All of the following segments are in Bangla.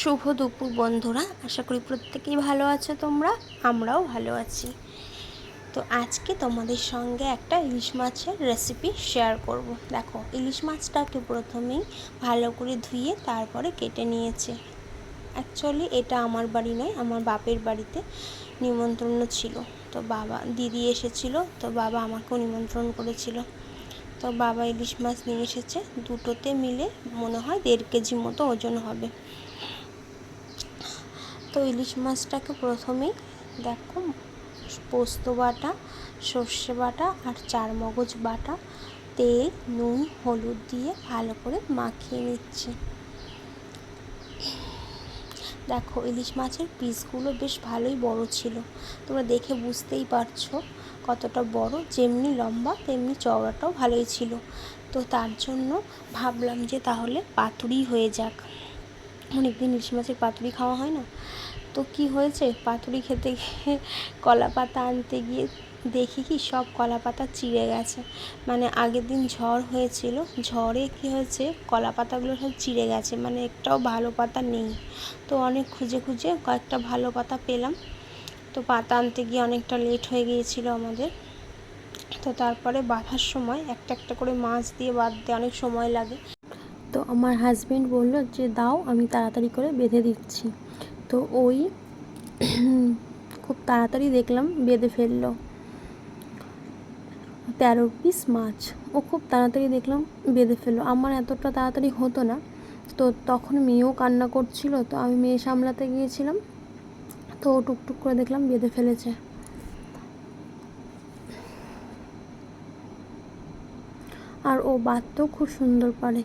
শুভ দুপুর বন্ধুরা। আশা করি প্রত্যেকেই ভালো আছো তোমরা, আমরাও ভালো আছি। তো আজকে তোমাদের সঙ্গে একটা ইলিশ মাছের রেসিপি শেয়ার করব। দেখো, ইলিশ মাছটাকে প্রথমেই ভালো করে ধুয়ে তারপরে কেটে নিয়েছে। অ্যাকচুয়ালি এটা আমার বাড়ি নয়, আমার বাপের বাড়িতে নিমন্ত্রণ ছিল। তো বাবা, দিদি এসেছিল, তো বাবা আমাকেও নিমন্ত্রণ করেছিল। তো বাবা ইলিশ মাছ নিয়ে এসেছে, দুটোতে মিলে মনে হয় দেড় কেজি মতো ওজন হবে। তো ইলিশ মাছটাকে প্রথমেই দেখো, পোস্ত বাটা, সর্ষে বাটা আর চার মগজ বাটা, তেল, নুন, হলুদ দিয়ে ভালো করে মাখিয়ে নিচ্ছে। দেখো, ইলিশ মাছের পিসগুলো বেশ ভালোই বড় ছিল। তোমরা দেখে বুঝতেই পারছ কতটা বড়, যেমনি লম্বা, তেমনি চওড়াটাও ভালোই ছিল। তো তার জন্য ভাবলাম যে তাহলে পাতুরি হয়ে যাক। অনেকদিন ইলিশ মাছের পাতুরি খাওয়া হয় না? তো কি হয়েছে? পাতুরি খেতে গিয়ে কলা পাতা আনতে গিয়ে দেখি কি সব কলা পাতা চিড়ে গেছে। মানে আগের দিন ঝড় হয়েছিল, ঝড়ে কি হয়েছে? কলা পাতাগুলো সব চিড়ে গেছে মানে একটাও ভালো পাতা নেই। তো অনেক খুঁজে খুঁজে কয়েকটা ভালো পাতা পেলাম। তো পাতা আনতে গিয়ে অনেকটা লেট হয়ে গিয়েছিল আমাদের। তো তারপরে বাঁধার সময় একটা একটা করে মাছ দিয়ে বাঁধতে অনেক সময় লাগে। তো আমার হাজব্যান্ড বলল যে, দাও, আমি তাড়াতাড়ি করে বেঁধে দিচ্ছি। তো ওই খুব তাড়াতাড়ি দেখলাম বেঁধে ফেলল। তেরো পিস মাছ। ও খুব তাড়াতাড়ি দেখলাম বেঁধে ফেলল। আমার এতটা তাড়াতাড়ি হতো না। তো তখন মেয়েও কান্না করছিল। তো আমি মেয়ে সামলাতে গিয়েছিলাম। তো ও টুকটুক করে দেখলাম বেঁধে ফেলেছে। আর ও বাঁধতেও খুব সুন্দর পারে।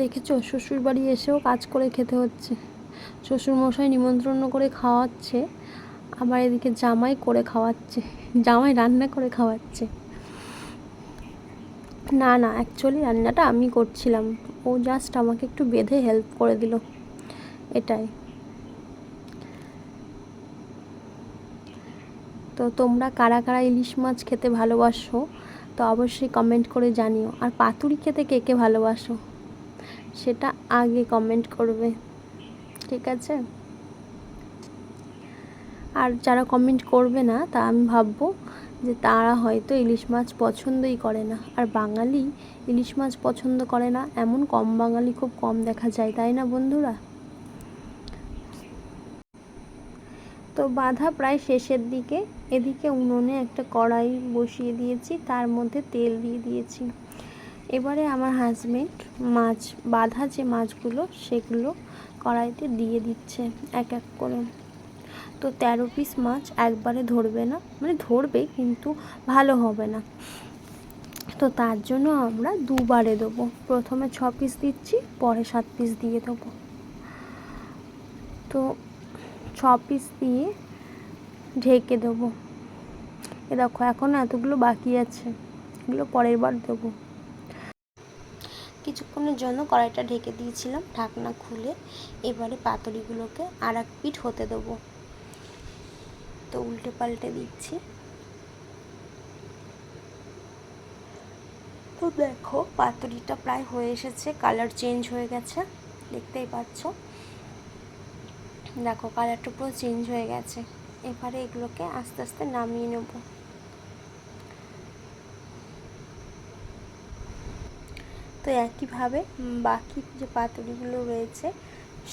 দেখেছ? শ্বশুর বাড়ি এসেও কাজ করে খেতে হচ্ছে। শ্বশুরমশাই নিমন্ত্রণ করে খাওয়াচ্ছে, আবার এদিকে জামাই করে খাওয়াচ্ছে, জামাই রান্না করে খাওয়াচ্ছে। না না অ্যাকচুয়ালি রান্নাটা আমি করছিলাম। ও জাস্ট আমাকে একটু বেঁধে হেল্প করে দিল, এটাই। তো তোমরা কারা কারা ইলিশ মাছ খেতে ভালোবাসো, তো অবশ্যই কমেন্ট করে জানিও। আর পাতুরি খেতে কে কে ভালোবাসো, সেটা আগে কমেন্ট করবে। ঠিক আছে? আর যারা কমেন্ট করবে না, তা আমি ভাববো যে তারা হয়তো ইলিশ মাছ পছন্দই করে না। আর বাঙালি ইলিশ মাছ পছন্দ করে না, এমন কম বাঙালি খুব কম দেখা যায়, তাই না বন্ধুরা? তো বাধা প্রায় শেষের দিকে। এদিকে উনুনে একটা কড়াই বসিয়ে দিয়েছি, তার মধ্যে তেল দিয়ে দিয়েছি। এবারে আমার হাজবেন্ড মাছ, বাঁধা যে মাছগুলো, সেগুলো কড়াইতে দিয়ে দিচ্ছে এক এক করে। তো তেরো পিস মাছ একবারে ধরবে না মানে ধরবে কিন্তু ভালো হবে না। তো তার জন্য আমরা দুবারে দেবো। প্রথমে ছ পিস দিচ্ছি, পরে সাত পিস দিয়ে দেবো। তো ছ পিস দিয়ে ঢেকে দেবো। এ দেখো এখনও এতগুলো বাকি আছে। এগুলো পরের বার দেবো। কিছুক্ষণের জন্য কড়াইটা ঢেকে দিয়েছিলাম ঢাকনা খুলে। এবারে পাতুরিগুলোকে আর এক পিঠ হতে দেবো। তো উল্টে পাল্টে দিচ্ছি। তো দেখো, পাতুরিটা প্রায় হয়ে এসেছে, কালার চেঞ্জ হয়ে গেছে, দেখতেই পাচ্ছ। দেখো, কালারটা পুরো চেঞ্জ হয়ে গেছে। এবারে এগুলোকে আস্তে আস্তে নামিয়ে নেব। তো একইভাবে বাকি যে পাতুরিগুলো রয়েছে,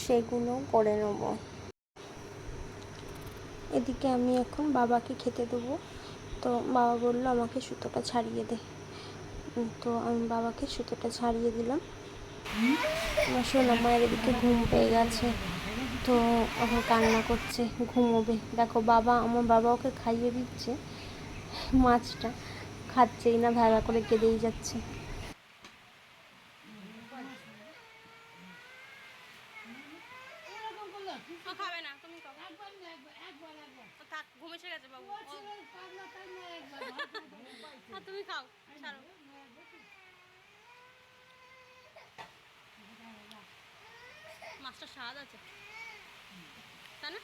সেগুলো করে নেব। এদিকে আমি এখন বাবাকে খেতে দেবো। তো বাবা বলল, আমাকে সুতোটা ছাড়িয়ে দে। তো আমি বাবাকে সুতোটা ছাড়িয়ে দিলাম। আমার সোনা মায়ের এদিকে ঘুম পেয়ে গেছে। তো এখন কান্না করছে, ঘুমোবে। দেখো, বাবা, আমার বাবা ওকে খাইয়ে দিচ্ছে মাছটা। খাচ্ছেই না, ভেড়া করে কেঁদেই যাচ্ছে খাবে না তুমি থাক ঘুম এসে গেছে বাবু আর তুমি খাও ছাড়ো। মাছটা স্বাদ আছে। তাই না?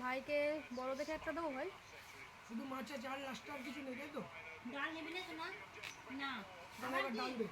ভাইকে বড় দেখে একটা দেবো ভাই। শুধু মাছের জাল লাস্ট আর কিছু নেই তাই তো? ডাল নেবে না তো না। না ডাল দে